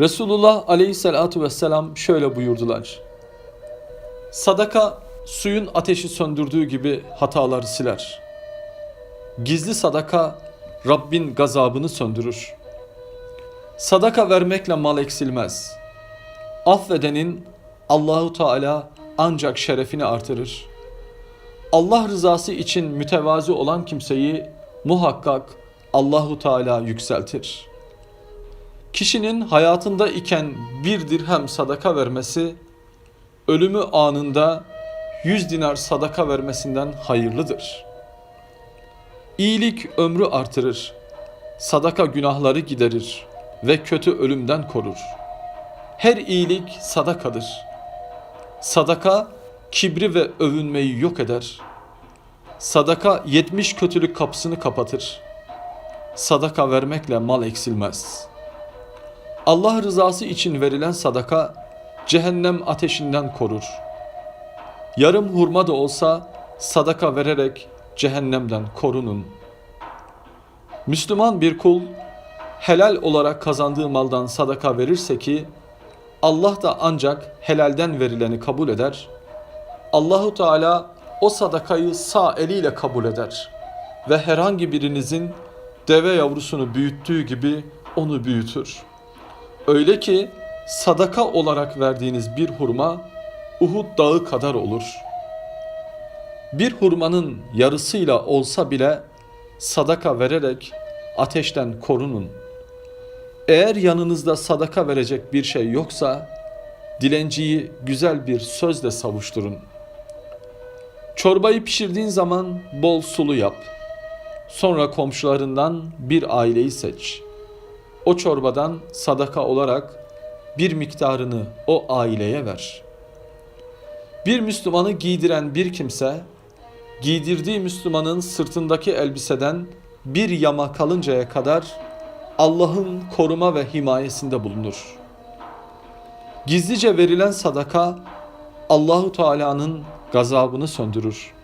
Resulullah aleyhissalatu vesselam şöyle buyurdular. Sadaka suyun ateşi söndürdüğü gibi hataları siler. Gizli sadaka Rabbin gazabını söndürür. Sadaka vermekle mal eksilmez. Affedenin Allahu Teala ancak şerefini artırır. Allah rızası için mütevazi olan kimseyi muhakkak Allahu Teala yükseltir. Kişinin hayatında iken bir dirhem sadaka vermesi, ölümü anında yüz dinar sadaka vermesinden hayırlıdır. İyilik ömrü artırır, sadaka günahları giderir ve kötü ölümden korur. Her iyilik sadakadır. Sadaka kibri ve övünmeyi yok eder. Sadaka yetmiş kötülük kapısını kapatır. Sadaka vermekle mal eksilmez. Allah rızası için verilen sadaka cehennem ateşinden korur. Yarım hurma da olsa sadaka vererek cehennemden korunun. Müslüman bir kul helal olarak kazandığı maldan sadaka verirse ki Allah da ancak helalden verileni kabul eder. Allahu Teala o sadakayı sağ eliyle kabul eder ve herhangi birinizin deve yavrusunu büyüttüğü gibi onu büyütür. Öyle ki sadaka olarak verdiğiniz bir hurma Uhud dağı kadar olur. Bir hurmanın yarısıyla olsa bile sadaka vererek ateşten korunun. Eğer yanınızda sadaka verecek bir şey yoksa dilenciyi güzel bir sözle savuşturun. Çorbayı pişirdiğin zaman bol sulu yap. Sonra komşularından bir aileyi seç. O çorbadan sadaka olarak bir miktarını o aileye ver. Bir Müslümanı giydiren bir kimse giydirdiği Müslümanın sırtındaki elbiseden bir yama kalıncaya kadar Allah'ın koruma ve himayesinde bulunur. Gizlice verilen sadaka Allahu Teala'nın gazabını söndürür.